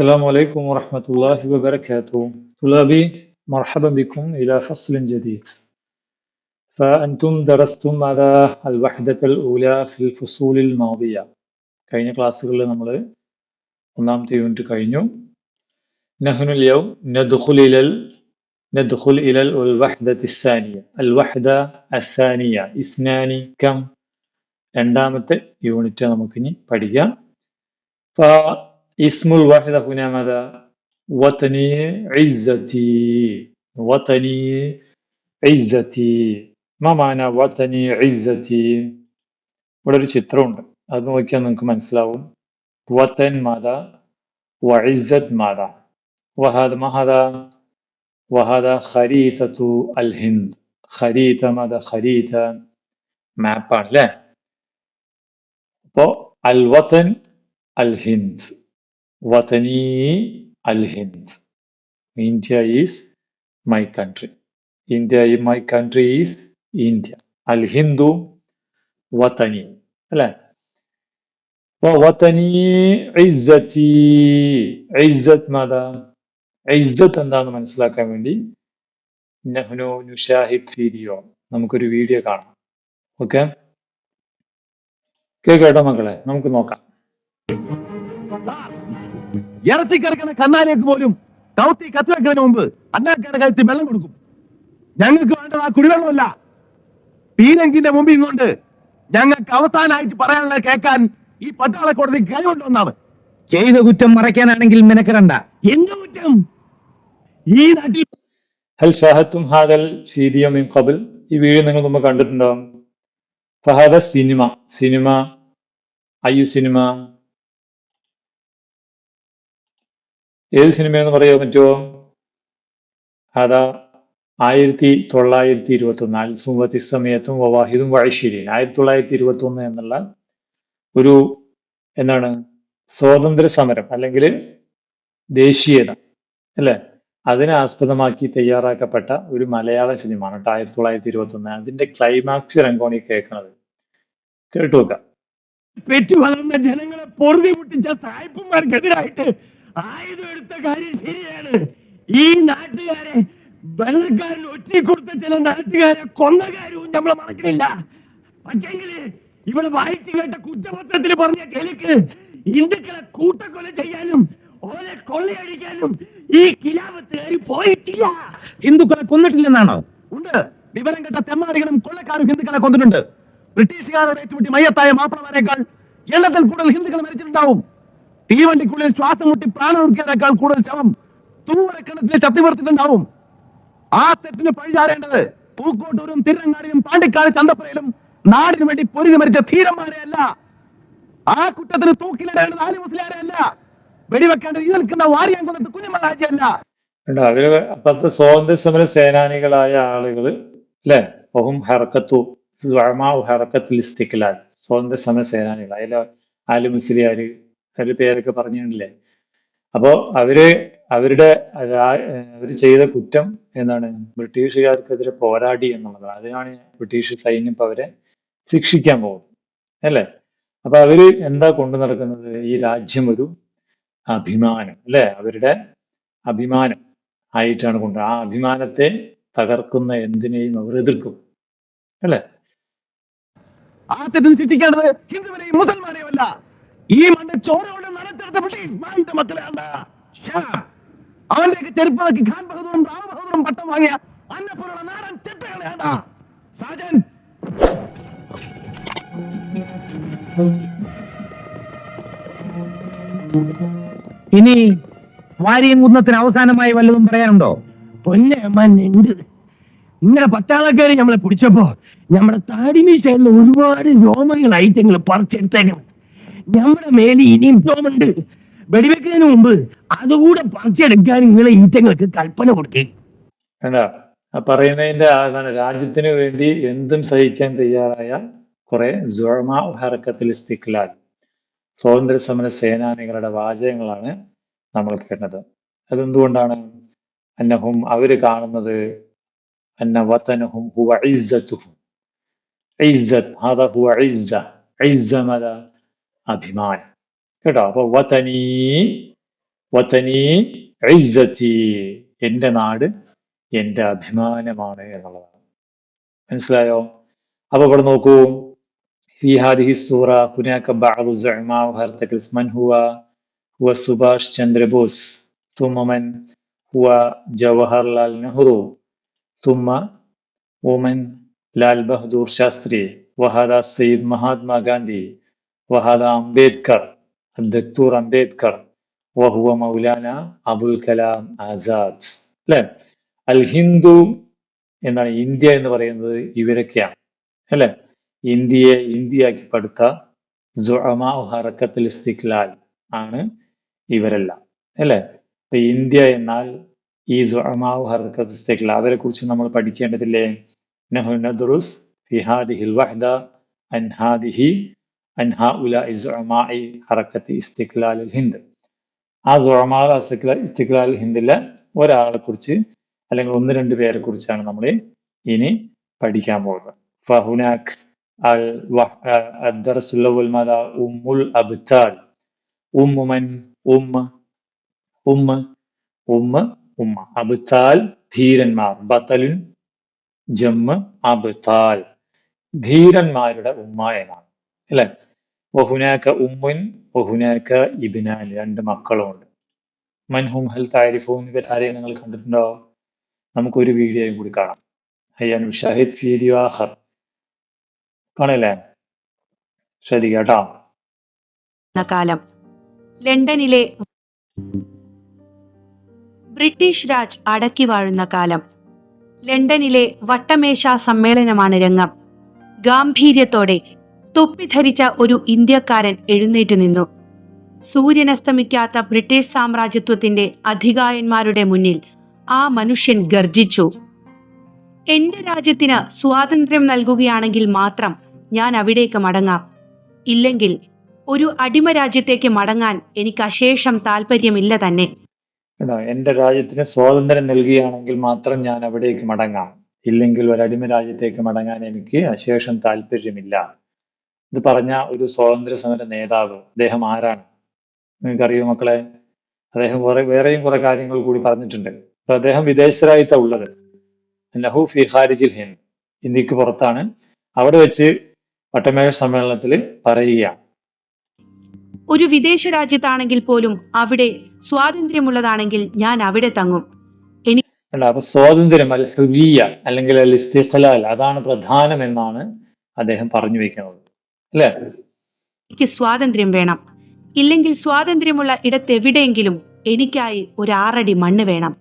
السلام عليكم ورحمة الله وبركاته طلابي مرحبا بكم إلى فصل جديد فأنتم درستم على الوحدة الأولى في الفصول الماضية കഴിഞ്ഞ ക്ലാസ്സുകളിൽ നമ്മൾ ഒന്നാമത്തെ യൂണിറ്റ് കഴിഞ്ഞു نحن اليوم ندخل إلى ال... ندخل إلى الوحدة الثانية الوحدة الثانية اثنان كم രണ്ടാമത്തെ യൂണിറ്റ് നമുക്കിനി പഠിക്കാം فاسم الوحدة هنا ماذا وطني عزتي وطني عزتي ما معنى وطني عزتي ഇവിടെ ഒരു ചിത്രമുണ്ട് അത് നോക്കിയാൽ നിങ്ങൾക്ക് മനസ്സിലാവും വത്തൻ മാത വഇസ്സത്ത് മാത وهذا ما هذا وهذا خريطة الهند خريطة ماذا خريطة മാപ്പാണ് അല്ലേ അപ്പോ അൽ വത്തൻ അൽ ഹിന്ദ് വതനി അൽ Hind. India is my country. India my country is India. അൽ ഹിന്ദു വതനി. അല്ലേ? വതനി ഇസ്സത്തി. ഇസ്സത്ത് മാതാ? മനസ്സിലാക്കാൻ വേണ്ടി നഹ്നു നുഷാഹിദ് വീഡിയോ നമുക്കൊരു വീഡിയോ കാണാം. ഓക്കെ? കേട്ടോ മക്കളെ. നമുക്ക് നോക്കാം. ഇറച്ചിക്കറക്കണ കന്നാലേക്ക് പോലും കൗത്തി കത്തിവെക്കുന്നതിന് മുമ്പ് അന്നാക്കാരുടെ കഴുത്തിൽ വെള്ളം കൊടുക്കും. ഞങ്ങൾക്ക് വേണ്ടത് ആ കുടിവെള്ളമല്ല. പീരങ്കിന്റെ മുമ്പിൽ നിന്നുകൊണ്ട് ഞങ്ങൾക്ക് അവസാനമായിട്ട് പറയാനുള്ള കേൾക്കാൻ ഈ പട്ടാള കോടതി കഴിവുണ്ടോന്നാണ് ചെയ്ത കുറ്റം മറയ്ക്കാനാണെങ്കിൽ മെനക്കെടണ്ട എന്ത് കുറ്റം? ഈ നാട്ടിൽ ഹൽ ഷാഹത്തും ഹാദൽ മിൻ ഖബൽ. ഈ വീഡിയോ നിങ്ങൾ മുമ്പ് കണ്ടിട്ടുണ്ടോ ഫഹാദ സിനിമ. സിനിമ. അയ്യു സിനിമ. ഏത് സിനിമയെന്ന് പറയാൻ പറ്റുമോ അതാ ആയിരത്തി തൊള്ളായിരത്തി ഇരുപത്തി ഒന്ന് അൽസുമത്തി സമയത്തും വവാഹിതും വഴശ്ശേരിയും ആയിരത്തി തൊള്ളായിരത്തി ഇരുപത്തി ഒന്ന് എന്നുള്ള ഒരു എന്താണ്? സ്വാതന്ത്ര്യ സമരം അല്ലെങ്കിൽ ദേശീയത അല്ലെ? അതിനെ ആസ്പദമാക്കി തയ്യാറാക്കപ്പെട്ട ഒരു മലയാള സിനിമ കേട്ടോ ആയിരത്തി തൊള്ളായിരത്തി ഇരുപത്തി ഒന്ന് അതിന്റെ ക്ലൈമാക്സ് രംഗോണി ഈ കേൾക്കുന്നത് കേട്ടു നോക്കാം. പെറ്റു വളർന്ന ജനങ്ങളെ പൊറുതി മുട്ടിച്ച സായിപ്പന്മാർക്കെതിരായിട്ട് ആയുധം എടുത്ത കാര്യം ശരിയാണ്. ഈ നാട്ടുകാരെ വെള്ളക്കാരൻ ഒറ്റിക്കൊടുത്ത ചില നാട്ടുകാരെ കൊന്ന കാര്യവും നമ്മൾ മറക്കണില്ല. പക്ഷെങ്കിൽ ഇവിടെ വായിച്ചു കേട്ട കുറ്റപത്രത്തിൽ പറഞ്ഞ ചെലുക്ക് ഹിന്ദുക്കളെ കൂട്ടക്കൊല ചെയ്യാനും ഓലെ കൊള്ളയടിക്കാനും ഈ കിലാപത്ത് കയറി പോയിട്ടില്ല. ഹിന്ദുക്കളെ കൊന്നിട്ടില്ലെന്നാണോ? ഉണ്ട്. വിവരം കേട്ട തെമ്മാടികളും കൊള്ളക്കാരും ഹിന്ദുക്കളെ കൊന്നിട്ടുണ്ട്. ബ്രിട്ടീഷുകാരോട് ഏറ്റുമുട്ടി മയ്യത്തായ മാപ്പിളമാരെക്കാൾ എണ്ണത്തിൽ കൂടുതൽ ഹിന്ദുക്കൾ മരിച്ചിട്ടുണ്ടാവും. തീവണ്ടിക്കുള്ളിൽ ശ്വാസം മുട്ടി പ്രാണമൊടുക്കിയതിനേക്കാൾ കൂടുതൽ ശവം തൂവരക്കണത്തിൽ ചത്തിവർത്തിട്ടുണ്ടാവും ആ തെറ്റിന് പഴിചാരേണ്ടത് പൂക്കോട്ടൂരും തിരുനങ്ങാടിയും പാണ്ടിക്കാട് ചന്തപ്പുരയിലും നാടിനു വേണ്ടി പൊരുതി മരിച്ച ധീരന്മാരെ അല്ല ആ കുറ്റത്തിന് തൂക്കിലിടേണ്ടത് ആലി മുസ്ലിയാരെ അല്ല വെടിവെക്കേണ്ടത് ഈ നിൽക്കുന്ന വാരിയാങ്കുന്നത്ത് കുഞ്ഞുമലാജിയല്ല അവർ അപ്പത്തെ സ്വാതന്ത്ര്യ സമര സേനാനികളായ ആളുകൾ അല്ലെ? ഒഹും ഹറക്കത്തിൽ ഇസ്തിക്ലാൽ സ്വാതന്ത്ര്യ സമര സേനാനികൾ. അതിൽ ആലു മുസ്ലിയാര് അവരുടെ പേരൊക്കെ പറഞ്ഞിട്ടില്ലേ അപ്പോ അവർ അവരുടെ അവർ ചെയ്ത കുറ്റം എന്താണ്? ബ്രിട്ടീഷുകാർക്കെതിരെ പോരാടി എന്നുള്ളതാണ് അതിനാണ് ബ്രിട്ടീഷ് സൈന്യം ഇപ്പൊ അവരെ ശിക്ഷിക്കാൻ പോകുന്നത്. അല്ലേ? അപ്പൊ അവർ എന്താ കൊണ്ടു നടക്കുന്നത്? ഈ രാജ്യം ഒരു അഭിമാനം അല്ലെ? അവരുടെ അഭിമാനം ആയിട്ടാണ് കൊണ്ട് ആ അഭിമാനത്തെ തകർക്കുന്ന എന്തിനേയും അവർ എതിർക്കും. അല്ലേ? ആ തെറ്റിന് ചിട്ടിക്കേണ്ടത് ഹിന്ദുവിനെയും മുസൽമാനെയും അല്ല. ഈ മണ്ണ് ചോരയോടെ നനച്ചെടുത്ത പക്ഷേ മക്കളെ അവന്റെ ഷാ. അവന്റെയൊക്കെ ചെരുപ്പ് നോക്കി ഖാൻ ബഹദൂറും റാം ബഹദൂറും പട്ടം വാങ്ങിയ അന്നപ്പോലുള്ള നാടൻ ചെറ്റകളെയാണ് സാജൻ. ഇനി വാരിയും കുന്നത്തിന് അവസാനമായി വല്ലതും പറയാനുണ്ടോ? പൊന്നമ്മന്നുണ്ട് ഇങ്ങനെ പട്ടാളക്കാര് നമ്മളെ പിടിച്ചപ്പോ നമ്മുടെ താടിമീശയിൽ ഒരുപാട് രോമങ്ങൾ ഐറ്റങ്ങൾ പറിച്ചെടുത്തേക്കണം. നമ്മുടെ മേലെ ഇനിയും രോമുണ്ട് വെടിവെക്കുന്നതിന് മുമ്പ് അതുകൂടെ പറിച്ചെടുക്കാൻ നിങ്ങളെ ഈറ്റങ്ങൾക്ക് കൽപ്പന കൊടുക്കേ. പറയുന്നതിന്റെ അതാണ് രാജ്യത്തിന് വേണ്ടി എന്തും സഹിക്കാൻ തയ്യാറായ കുറെ ജുഴമ ഹറക്കത്തിൽ ഇസ്തിക്ലാൽ സ്വാതന്ത്ര്യ സമര സേനാനികളുടെ വാചകങ്ങളാണ് നമ്മൾ കേട്ടത്. അതെന്തുകൊണ്ടാണ്? അന്നഹും അവർ കാണുന്നത് അന്ന വതനഹും ഹുവ ഇസ്സ. അഭിമാനം കേട്ടോ അപ്പൊ വതനീ വതനി ഇസ്സത്തി എന്റെ നാട് എന്റെ അഭിമാനമാണ് എന്നുള്ളതാണ് മനസ്സിലായോ അപ്പൊ ഇവിടെ നോക്കൂ في هذه الصورة هناك بعض زعماء هرتكلس من هو هو سباش چندر بوس ثم من هو جواهر لال نهرو ثم ومن لال بهدور شاستري وهذا السيد مهاتما غاندي وهذا أمبيدكر الدكتور أمبيدكر وهو مولانا أبو الكلام ആസാദ് അല്ലെ അൽ ഹിന്ദു എന്നാണ് ഇന്ത്യ എന്ന് പറയുന്നത് ഇവരൊക്കെയാണ് അല്ലെ ഇന്ത്യയെ ഇന്ത്യയാക്കി പടുത്ത സുഅമാ ഹറക്കത്തുൽ ഇസ്തിക്ലാൽ ആണ് ഇവരെല്ലാം അല്ലെ അപ്പൊ ഇന്ത്യ എന്നാൽ ഈ സുഅമാ ഹറക്കത്ത് ഇസ്തിക്ലാൽ അവരെ കുറിച്ച് നമ്മൾ പഠിക്കേണ്ടതില്ലേ നഹു നദ്റുസ് ഫി ഹാദിഹിൽ വഹദ അൻ ഹാദിഹി അൻ ഹഉലാഇ സുഅമാഇ ഹറക്കത്ത് ഇസ്തിക്ലാൽ ഹിന്ദ് ആ സുഅമാ ഇസ്തിക്ലാൽ ഹിന്ദിലെ ഒരാളെ കുറിച്ച് അല്ലെങ്കിൽ ഒന്ന് രണ്ട് പേരെ കുറിച്ചാണ് നമ്മൾ ഇനി പഠിക്കാൻ പോകുന്നത് ഫഹുനാക് الوح... الدرس الأول ماذا أم الأبتال أم من أم أم أم أم أبتال ധീരന്മാർ ബത്തലുൻ ജമ്മ് അബ്താൽ ധീരന്മാരുടെ ഉമ്മ എന്നാണ് അല്ലെ? വഹുനാക്ക ഉമ്മുൻ വഹുനാക്ക ഇബിനാൻ രണ്ട് മക്കളുമുണ്ട്. മൻഹും ഹൽ താരിഫും ഇവർ ആരെയും നിങ്ങൾ കണ്ടിട്ടുണ്ടോ? നമുക്കൊരു വീഡിയോയും കൂടി കാണാം. അയ്യാൻ ഷാഹിദ് വീഡിയോ ആഹർ കാണില്ലേ ശ്രദ്ധിക്കാം ലണ്ടനിലെ ബ്രിട്ടീഷ് രാജ് അടക്കി വാഴുന്ന കാലം. ലണ്ടനിലെ വട്ടമേശ സമ്മേളനമാണ് രംഗം. ഗാംഭീര്യത്തോടെ തൊപ്പി ധരിച്ച ഒരു ഇന്ത്യക്കാരൻ എഴുന്നേറ്റ് നിന്നു. സൂര്യനസ്തമിക്കാത്ത ബ്രിട്ടീഷ് സാമ്രാജ്യത്വത്തിന്റെ അധികായന്മാരുടെ മുന്നിൽ ആ മനുഷ്യൻ ഗർജിച്ചു എന്റെ രാജ്യത്തിന് സ്വാതന്ത്ര്യം നൽകുകയാണെങ്കിൽ മാത്രം ഞാൻ അവിടേക്ക് മടങ്ങാം. ഇല്ലെങ്കിൽ ഒരു അടിമ രാജ്യത്തേക്ക് മടങ്ങാൻ എനിക്ക് അശേഷം താല്പര്യമില്ല തന്നെ. എന്റെ രാജ്യത്തിന് സ്വാതന്ത്ര്യം നൽകുകയാണെങ്കിൽ മാത്രം ഞാൻ അവിടേക്ക് മടങ്ങാം. ഇല്ലെങ്കിൽ ഒരു അടിമ രാജ്യത്തേക്ക് മടങ്ങാൻ എനിക്ക് അശേഷം താല്പര്യമില്ല ഇത് പറഞ്ഞ ഒരു സ്വാതന്ത്ര്യ സമര നേതാവ് അദ്ദേഹം ആരാണ്? നിങ്ങൾക്കറിയോ മക്കളെ? അദ്ദേഹം കുറെ വേറെയും കുറെ കാര്യങ്ങൾ കൂടി പറഞ്ഞിട്ടുണ്ട്. അപ്പൊ അദ്ദേഹം വിദേശരായിട്ടാ ഉള്ളത്. നഹു ഫി ഖാരിജിൽ ഹിന്ദ് ഇന്ത്യയ്ക്ക് പുറത്താണ്. അവിടെ വെച്ച് വട്ടമേഴ സമ്മേളനത്തിൽ പറയുകയാണ്. ഒരു വിദേശ രാജ്യത്താണെങ്കിൽ പോലും അവിടെ സ്വാതന്ത്ര്യമുള്ളതാണെങ്കിൽ ഞാൻ അവിടെ തങ്ങും. അല്ല അപ്പൊ സ്വാതന്ത്ര്യം അൽ ഹുവിയ അല്ലെങ്കിൽ അൽ ഇസ്തിഖലാൽ അതാണ് പ്രധാനം എന്നാണ് അദ്ദേഹം പറഞ്ഞു വെക്കുന്നത്. അല്ലെ? എനിക്ക് സ്വാതന്ത്ര്യം വേണം. ഇല്ലെങ്കിൽ സ്വാതന്ത്ര്യമുള്ള ഇടത്തെവിടെയെങ്കിലും എനിക്കായി ഒരു ആറടി മണ്ണ് വേണം.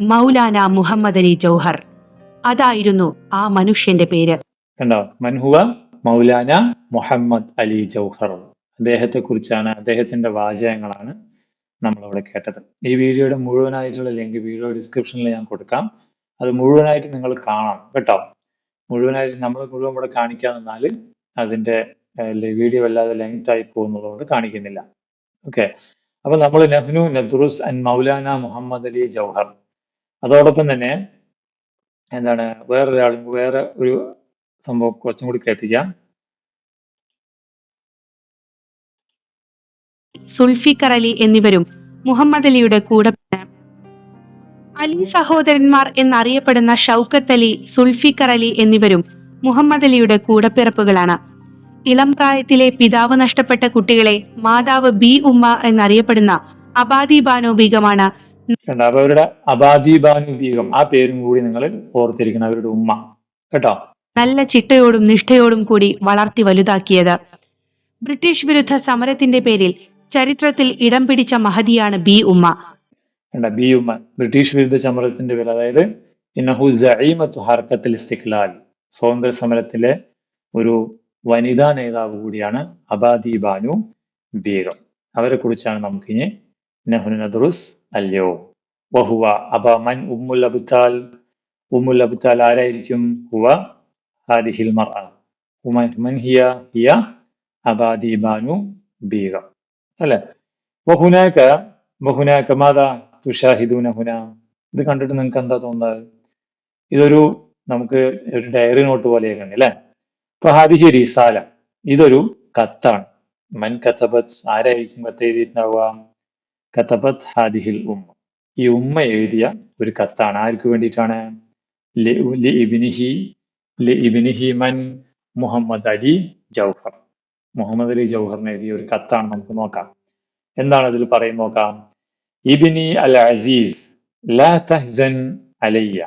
മൗലാന മുഹമ്മദ് അലി ജൗഹർ. അതായിരുന്നു ആ മനുഷ്യന്റെ പേര്. കണ്ടോ? മൻഹുവ മൗലാന മുഹമ്മദ് അലി ജൗഹർ. അദ്ദേഹത്തെ കുറിച്ചാണ് അദ്ദേഹത്തിന്റെ വാചകങ്ങളാണ് നമ്മളവിടെ കേട്ടത്. ഈ വീഡിയോയുടെ മുഴുവനായിട്ടുള്ള ലിങ്ക് വീഡിയോ ഡിസ്ക്രിപ്ഷനിൽ ഞാൻ കൊടുക്കാം. അത് മുഴുവനായിട്ട് നിങ്ങൾ കാണണം കേട്ടോ. മുഴുവനായിട്ട് നമ്മൾ മുഴുവൻ ഇവിടെ കാണിക്കാൻ അതിന്റെ വീഡിയോ വല്ലാതെ ലെങ്ത് ആയി പോകുന്നതുകൊണ്ട് കാണിക്കുന്നില്ല. ഓക്കെ. അപ്പൊ നമ്മൾ നെഹ്നു നദ്രുസ് ആൻഡ് മൗലാന മുഹമ്മദ് അലി ജൗഹർ. അതോടൊപ്പം തന്നെ എന്താണ് വേറൊരാളും വേറെ ഒരു സംഭവം കുറച്ചും കൂടി കേൾപ്പിക്കാം. സുൽഫിക്കർ അലി എന്നിവരും മുഹമ്മദ് അലിയുടെ കൂടെ അലി സഹോദരന്മാർ എന്നറിയപ്പെടുന്ന ഷൗക്കത്ത് അലി സുൽഫിക്കർ അലി എന്നിവരും മുഹമ്മദ് അലിയുടെ കൂടപ്പിറപ്പുകളാണ്. ഇളം പ്രായത്തിലെ പിതാവ് നഷ്ടപ്പെട്ട കുട്ടികളെ മാതാവ് ബി ഉമ്മ എന്നറിയപ്പെടുന്ന അബാദി ബാനോ ബീഗമാണ് അപ്പൊ അവരുടെ അബാദി ബാനു ബീഗം ആ പേരും കൂടി നിങ്ങൾ ഓർത്തിരിക്കണം അവരുടെ ഉമ്മ. കേട്ടോ? നല്ല ചിട്ടയോടും നിഷ്ഠയോടും കൂടി വളർത്തി വലുതാക്കിയത്. ബ്രിട്ടീഷ് വിരുദ്ധ സമരത്തിന്റെ പേരിൽ ചരിത്രത്തിൽ ഇടം പിടിച്ച മഹതിയാണ് ബി ഉമ്മ. ബി ഉമ്മ. ബ്രിട്ടീഷ് വിരുദ്ധ സമരത്തിന്റെ പേര് അതായത് ഇന്നഹു ഹർക്കത്തിൽ ഇസ്തിഖ്ലാൽ. സ്വാതന്ത്ര്യ സമരത്തിലെ ഒരു വനിതാ നേതാവ് കൂടിയാണ് അബാദി ബാനു ബീഗം അവരെ കുറിച്ചാണ് നമുക്കിനി നഹ്നു നദ്റുസ് അല്ലയോ. വഹുവ അബ മൻ ഉമ്മുൽ അബ്താൽ ഉമ്മുൽ അബ്താൽ ആരായിരിക്കും? ഹുവ ഹാദിഹിൽ മൻ ഹിയ ഹിയ അബാദി ബാനു ബീഗം അല്ലെ? വഹുനാക വഹുനാക മാതാ തുഷാഹിദൂന ഹുന. ഇത് കണ്ടിട്ട് നിങ്ങൾക്ക് എന്താ തോന്നുന്നത്? ഇതൊരു നമുക്ക് ഒരു ഡയറി നോട്ട് പോലെ ഉണ്ട് അല്ലേ അപ്പൊ ഹാദിഹി റിസാല. ഇതൊരു കത്താണ്. മൻ കത്തബത്ത് ആരായിരിക്കും കത്ത് എഴുതിയിട്ടുണ്ടാവാം കത്തബത്ത് ഹാദിഹിൽ ഉമ്മ. ഈ ഉമ്മ എഴുതിയ ഒരു കത്താണ്. ആർക്ക് വേണ്ടിയിട്ടാണ്? മൻ മുഹമ്മദ് അലി ജൗഹർ. മുഹമ്മദ് അലി ജൗഹറിന് എഴുതിയ ഒരു കത്താണ് നമുക്ക് നോക്കാം. എന്താണ് അതിൽ പറയും നോക്കാം? ഇബിനി അൽ അസീസ് ലാ തഹ്സൻ അലയ്യ.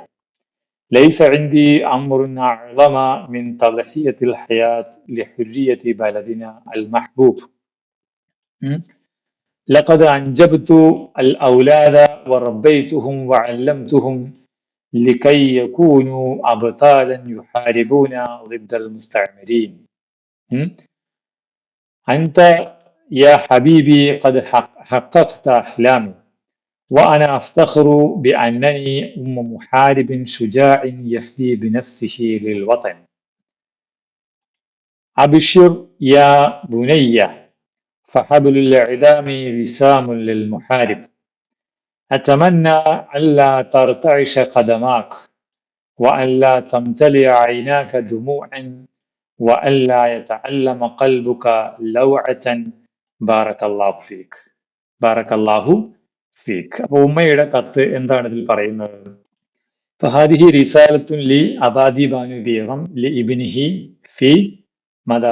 ليس عندي أمر أعظم من تضحية الحياة لحرية بلدنا المحبوب? لقد أنجبت الأولاد وربيتهم وعلمتهم لكي يكونوا أبطالا يحاربون ضد المستعمرين? أنت يا حبيبي قد حق- حققت أحلامي وأنا أفتخر بأنني أم محارب شجاع يفدي بنفسه للوطن. أبشر يا بني فحبل الإعدام وسام للمحارب. أتمنى ألا ترتعش قدماك وألا تمتلئ عيناك دموعا وألا يتعلم قلبك لوعة. بارك الله فيك. بارك الله ഫീക്ക് അപ്പൊ ഉമ്മയുടെ കത്ത് എന്താണ് ഇതിൽ പറയുന്നത്? ഫഹാദിഹി റിസാലത്തുൻ ലി അബാദി ബാനു ബീഗം ലി ഇബിനിഹി ഫി മത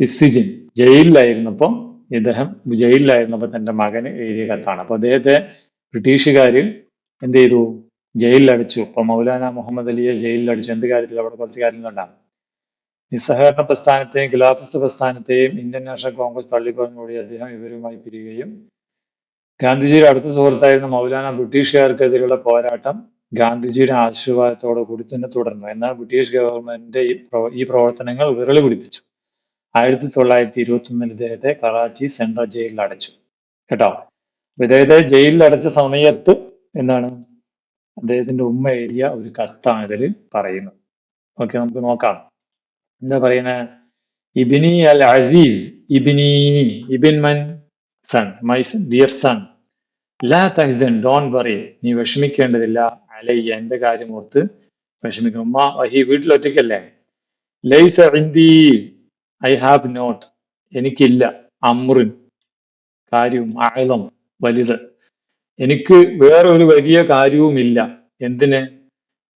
ഫിസിജിൻ ജയിലിലായിരുന്നപ്പം ഇദ്ദേഹം ജയിലിലായിരുന്നപ്പോൾ തന്റെ മകന് എഴുതിയ കത്താണ്. അപ്പൊ അദ്ദേഹത്തെ ബ്രിട്ടീഷുകാർ എന്ത് ചെയ്തു? ജയിലിലടിച്ചു. അപ്പൊ മൗലാന മുഹമ്മദ് അലിയെ ജയിലിലടിച്ചു. എന്ത് കാര്യത്തിൽ അവിടെ കുറച്ച് കാര്യങ്ങളുണ്ടാകും നിസ്സഹകരണ പ്രസ്ഥാനത്തെയും ഖിലാഫത്ത് പ്രസ്ഥാനത്തെയും ഇന്ത്യൻ നാഷണൽ കോൺഗ്രസ് തള്ളിപ്പറഞ്ഞുകൂടി അദ്ദേഹം ഇവരുമായി പിരിയുകയും ഗാന്ധിജിയുടെ അടുത്ത സുഹൃത്തായിരുന്ന മൗലാന ബ്രിട്ടീഷുകാർക്കെതിരെയുള്ള പോരാട്ടം. ഗാന്ധിജിയുടെ ആശീർവാദത്തോടു കൂടി തന്നെ തുടർന്നു. എന്നാൽ ബ്രിട്ടീഷ് ഗവൺമെന്റിന്റെ ഈ പ്രവർത്തനങ്ങൾ വിരളി പിടിപ്പിച്ചു. ആയിരത്തി തൊള്ളായിരത്തി ഇരുപത്തി ഒന്നിൽ ഇദ്ദേഹത്തെ കറാച്ചി സെൻട്രൽ ജയിലിൽ അടച്ചു. കേട്ടോ? ഇദ്ദേഹത്തെ ജയിലിൽ അടച്ച സമയത്ത് എന്താണ്? അദ്ദേഹത്തിന്റെ ഉമ്മ എഴുതിയ ഒരു കത്താണ് ഇതിൽ പറയുന്നത്. ഓക്കെ നമുക്ക് നോക്കാം. എന്താ പറയുന്നത് ഇബിനി അൽ അസീസ് ഇബിനി ഇബിൻ മൻ സൺ മൈ ഡിയർ സൺ ലാ തഹ്സൻ ഡോൺ വറി നീ വിഷമിക്കേണ്ടതില്ല. അലയ്യ എന്റെ കാര്യം ഓർത്ത് വിഷമിക്കണം. ഉമ്മ വഹി വീട്ടിൽ ഒറ്റയ്ക്കല്ലേ? ലൈസ ഇന്ദി ഐ ഹാവ് നോട്ട് എനിക്കില്ല. അമ്രുൻ കാര്യവും ആഴം വലുത്. എനിക്ക് വേറെ ഒരു വലിയ കാര്യവുമില്ല. എന്തിന്?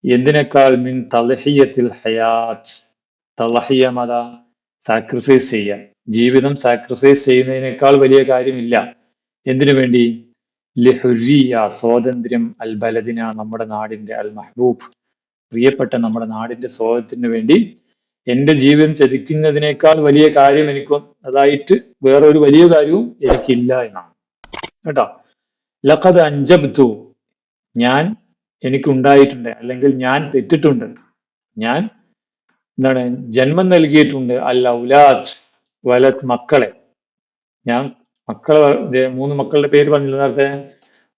എന്തിനേക്കാൾ മിൻ തലഹിയത്തിൽ ഹയാത്ത്. തലഹിയ മത സാക്രിഫൈസ് ചെയ്യാൻ. ജീവിതം സാക്രിഫൈസ് ചെയ്യുന്നതിനേക്കാൾ വലിയ കാര്യമില്ല. എന്തിനു വേണ്ടി? ലിഹുരിയ സ്വാതന്ത്ര്യം അൽ ബലദിന നമ്മുടെ നാടിന്റെ അൽ മഹബൂബ് പ്രിയപ്പെട്ട നമ്മുടെ നാടിന്റെ സ്വാതന്ത്ര്യത്തിന് വേണ്ടി എന്റെ ജീവിതം ചതിക്കുന്നതിനേക്കാൾ വലിയ കാര്യം എനിക്ക് അതായിട്ട് വേറൊരു വലിയ കാര്യവും എനിക്കില്ല എന്നാണ്. കേട്ടോ? ലഖത് അഞ്ചബ്തു ഞാൻ എനിക്ക് ഉണ്ടായിട്ടുണ്ട് അല്ലെങ്കിൽ ഞാൻ പെറ്റിട്ടുണ്ട്. ഞാൻ എന്താണ്? ജന്മം നൽകിയിട്ടുണ്ട്. അൽ ഔലാദ് വലത് മക്കളെ. ഞാൻ മക്കളെ മൂന്ന് മക്കളുടെ പേര് പറഞ്ഞില്ല നേരത്തെ?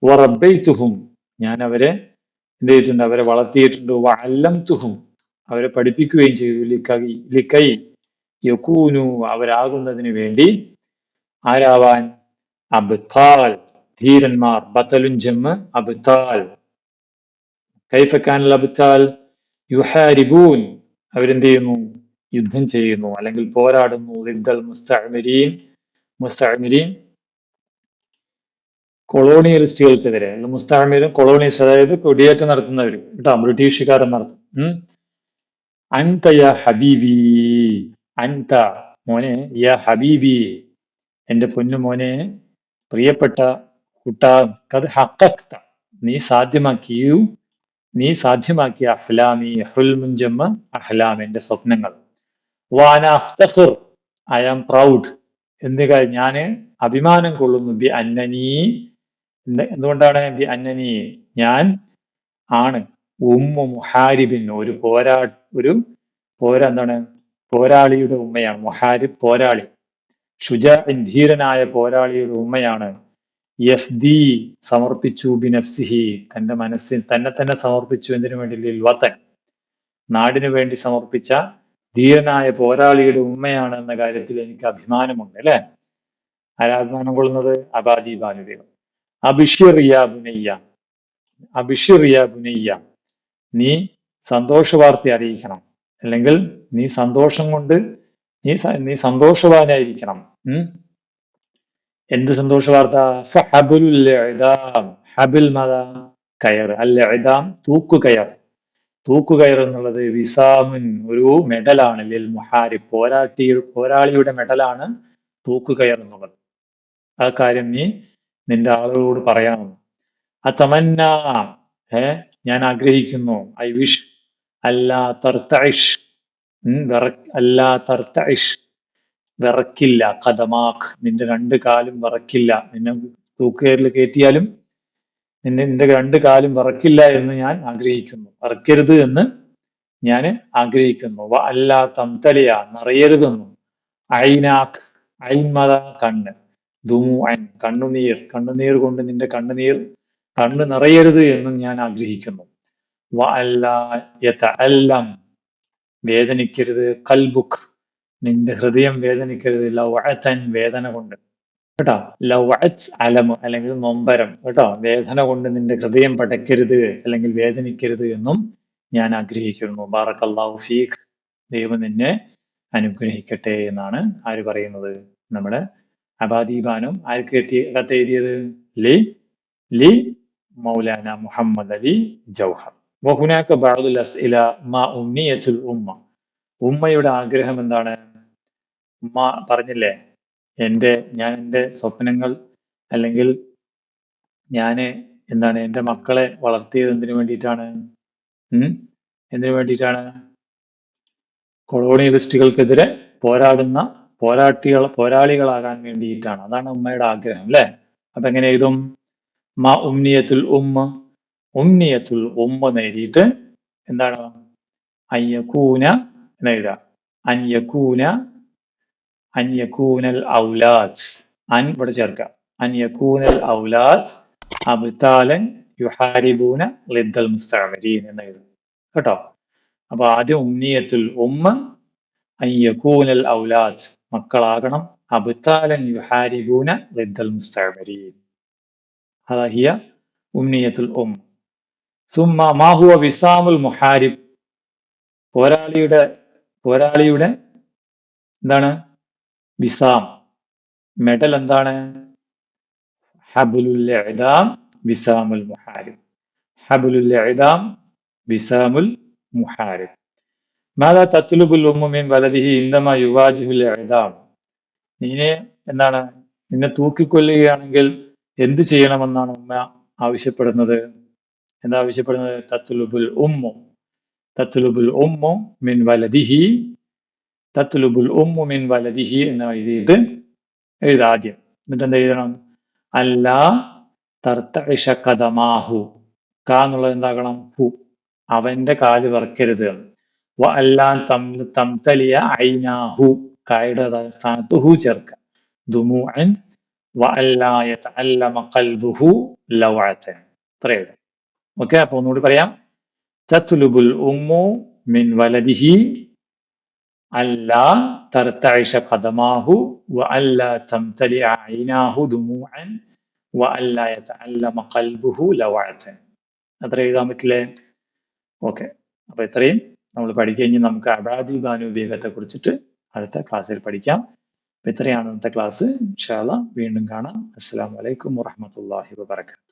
വറബൈത്തുഹും ഞാൻ അവരെ എന്ത് ചെയ്തിട്ടുണ്ട്? അവരെ വളർത്തിയിട്ടുണ്ട്. വല്ലം തുഹും അവരെ പഠിപ്പിക്കുകയും ചെയ്തു. ലിക്കൈ ലിക്കൈ യക്കൂനു അവരാകുന്നതിന് വേണ്ടി ആരാവാൻ? അബ്താൽ. ധീരന്മാർ. ബത്തലുൻ ജമ്മ് അബ്താൽ. കൈഫക്കാനുള്ള അബ്താൽ യുഹാരിബൂൻ. അവരെന്ത് ചെയ്യുന്നു? യുദ്ധം ചെയ്യുന്നു അല്ലെങ്കിൽ പോരാടുന്നു. ലിദ്ദൽ മുസ്തഅമിരീൻ മുസ്തഅമിരീൻ കൊളോണിയലിസ്റ്റുകൾക്കെതിരെ മുസ്താമിരും കൊളോണിയസ് അതായത് കുടിയേറ്റം നടത്തുന്നവർ കേട്ടോ ബ്രിട്ടീഷുകാരൻ നടത്തും. യാ ഹബീബി അൻത മോനെ യ ഹബീബി എന്റെ പൊന്നു മോനെ പ്രിയപ്പെട്ട കുട്ടാ നീ സാധ്യമാക്കിയു നീ സാധ്യമാക്കിയ അഹ്ലാമി ഹുൽമുൻ ജമ്മ അഹ്ലാം എന്റെ സ്വപ്നങ്ങൾ. വാന അഫ്തഖിർ ഐ ആം പ്രൗഡ് എന്ന് ഞാൻ അഭിമാനം കൊള്ളുന്നു. ബി അന്നനീ എന്തുകൊണ്ടാണ് ബി അന്നനി? ഞാൻ ആണ്. ഉമ്മു മുഹാരിബിൻ ഒരു പോരാ ഒരു പോരാ എന്താണ്? പോരാളിയുടെ ഉമ്മയാണ്. മുഹാരിബ് പോരാളി. ഷുജ ധീരനായ പോരാളിയുടെ ഉമ്മയാണ്. യഫ്ദി സമർപ്പിച്ചു ബിനഫ്സിഹി തന്റെ മനസ്സിൽ തന്നെ തന്നെ സമർപ്പിച്ചു എന്തിനു വേണ്ടി? വതൻ. നാടിനു വേണ്ടി സമർപ്പിച്ച ധീരനായ പോരാളിയുടെ ഉമ്മയാണ് എന്ന കാര്യത്തിൽ എനിക്ക് അഭിമാനമുണ്ട് അല്ലെ? ആരാഭിമാനം കൊള്ളുന്നത്? അബാദി ബാനുദേവം അബിഷിറിയ ബുനയ്യ അബിഷിറിയ ബുനയ്യ നീ സന്തോഷ വാർത്ത അറിയിക്കണം. അല്ലെങ്കിൽ നീ സന്തോഷം കൊണ്ട് നീ നീ സന്തോഷവാനായിരിക്കണം. ഉം? എന്ത് സന്തോഷ വാർത്ത ഇഅ്ദാം. ഹബിൽ മത കയർ. അൽ തൂക്കു തൂക്കുകയർ. തൂക്കുകയർ എന്നുള്ളത് വിസാമുൻ ഒരു മെഡലാണ് ലിൽ മുഹാരി പോരാട്ടി പോരാളിയുടെ മെഡലാണ് തൂക്കുകയർ എന്നുള്ളത്. ആ കാര്യം നീ നിന്റെ ആളുകളോട് പറയാമെന്ന് ആ തമന്ന ഏ ഞാൻ ആഗ്രഹിക്കുന്നു. ഐ വിഷ് അല്ലാ തർത്തഇഷ് അല്ലാ തർത്തഇഷ്. വിറക്കില്ല കഥമാക് നിന്റെ രണ്ട് കാലും വിറക്കില്ല. നിന്നെ തൂക്കുകയറിൽ കയറ്റിയാലും നിന്നെ നിന്റെ രണ്ട് കാലും വറക്കില്ല എന്ന് ഞാൻ ആഗ്രഹിക്കുന്നു. വറക്കരുത് എന്ന് ഞാൻ ആഗ്രഹിക്കുന്നു. അല്ലാ തംതലിയ നിറയരുതെന്നും. ഐനാക്ക് ഐൻമത കണ്ണ്. ദുമു ഐൻ കണ്ണുനീർ. കണ്ണുനീർ കൊണ്ട് നിന്റെ കണ്ണുനീർ കണ്ണ് നിറയരുത് എന്നും ഞാൻ ആഗ്രഹിക്കുന്നു. വ അല്ലാ യതഅല്ലം വേദനിക്കരുത്. കൽബുക്ക് നിന്റെ ഹൃദയം വേദനിക്കരുത്. ലൗഅതൻ വേദന കൊണ്ട്. കേട്ടോ. ലൗഅത്ത് അലം അല്ലെങ്കിൽ നൊമ്പരം. കേട്ടോ. വേദന കൊണ്ട് നിന്റെ ഹൃദയം പടയ്ക്കരുത് അല്ലെങ്കിൽ വേദനിക്കരുത് എന്നും ഞാൻ ആഗ്രഹിക്കുന്നു. ബാറക്കല്ലാഹു ഫീഖ് ദൈവം നിന്നെ അനുഗ്രഹിക്കട്ടെ എന്നാണ് ആര് പറയുന്നത്? നമ്മുടെ അബാദീബാനും ആർക്ക് എത്തി കത്തെഴുതിയത് ലി ലി മൗലാന മുഹമ്മദ് അലി ജൗഹർ. വഹുനാക്ക ബഅദുൽ അസ്ഇല മാ ഉമ്മിയത്തുൽ ഉമ്മ. ഉമ്മയുടെ ആഗ്രഹം എന്താണ്? ഉമ്മ പറഞ്ഞില്ലേ? എന്റെ ഞാൻ എന്റെ സ്വപ്നങ്ങൾ അല്ലെങ്കിൽ ഞാൻ എന്താണ് എന്റെ മക്കളെ വളർത്തിയത് എന്തിനു വേണ്ടിയിട്ടാണ്? എന്തിനു വേണ്ടിയിട്ടാണ്? കൊളോണിയലിസ്റ്റുകൾക്കെതിരെ പോരാടുന്ന പോരാട്ടികൾ പോരാളികളാകാൻ വേണ്ടിയിട്ടാണ്. അതാണ് ഉമ്മയുടെ ആഗ്രഹം അല്ലേ? അപ്പൊ എങ്ങനെ എഴുതും? മ ഉമ്നിയത്തുൽ ഉമ്മ ഉമ്നിയത്തുൽ ഉമ്മ നേടിയിട്ട് എന്താണ്? അയ്യക്കൂന എന്ന് എഴുതാം അൻ ഔലാദ്. അൻ ഇവിടെ ചേർക്കുക അൻ ഔലാദ് അബ്താലൻ യുഹാരിബൂന ലിദ്ദൽ മുസ്തഅമരീൻ എന്ന് എഴുതും. കേട്ടോ? അപ്പൊ ആദ്യം ഉമ്മിയത്തുൽ ഉമ്മ അൻ ഔലാദ് മക്കളാകണം അബ്താലൻ യുഹാരിബൂന ലിദ്ദൽ മുസ്തഅമരീൻ. അതാ ഉമ്മിയത്തുൽ ഉമ്മ. സുമ മാഹുവ വിസാമുൽ മുഹാരിബ്. പോരാളിയുടെ പോരാളിയുടെ എന്താണ്? വിസാം. മെഡൽ എന്താണ്? ഹബുലുൽ ഇദാം വിസാമുൽ മുഹാരിബ്. ഹബുലുൽ ഇദാം വിസാമുൽ മുഹാരിബ്. മാതാ തത്ലുബുൽ ഉമ്മു മിൻ വലദിഹി ഇന്നമാ യുവാജിഹുൽ ഇദാം. നീനെ എന്താണ്? നിന്നെ തൂക്കിക്കൊല്ലുകയാണെങ്കിൽ എന്ത് ചെയ്യണമെന്നാണ് ഉമ്മ ആവശ്യപ്പെടുന്നത്? എന്താ ആവശ്യപ്പെടുന്നത്? തത്ലുബുൽ ഉമ്മു. തത്ലുബുൽ ഉമ്മു മിൻ വലദിഹി തത്ലുബുൽ ഉമ്മു മിൻ വലതിഹി എന്ന് എഴുതിയിട്ട് എഴുതാ ആദ്യം എന്നിട്ട് എന്താ എഴുതണം അല്ല തർത്തഇഷ കഥമാഹു കാന്നുള്ളത് എന്താകണം? ഹു. അവന്റെ കാൽ വറക്കരുത്. വ അല്ലാൻ തം തംതലിയ ഐനാഹു. കായുടെ സ്ഥാനത്ത് ഹു ചേർക്കുക അല്ലാ ഇത്രയും ഓക്കെ അപ്പൊ ഒന്നുകൂടി പറയാം. തത്ലുബുൽ ഉമ്മു മിൻ അല്ല തർത്തഴിഷ കഥമാഹു വ അല്ല തംതലി അയിനാഹു ദുമൂഅൻ വ അല്ല യതഅല്ലമ ഖൽബുഹു ലവഅത അത്ര എഴുതാൻ പറ്റില്ലേ? ഓക്കെ. അപ്പൊ ഇത്രയും നമ്മൾ പഠിക്കഴിഞ്ഞ് നമുക്ക് അബാദി ഗാനുപയോഗത്തെ കുറിച്ചിട്ട് അടുത്ത ക്ലാസ്സിൽ പഠിക്കാം. ഇത്രയാണ് ഇന്നത്തെ ക്ലാസ്. ഇൻഷാല്ല വീണ്ടും കാണാം. അസ്സാം വലൈക്കും വാഹമത്തല്ലാഹി വാബർക്കാത്തു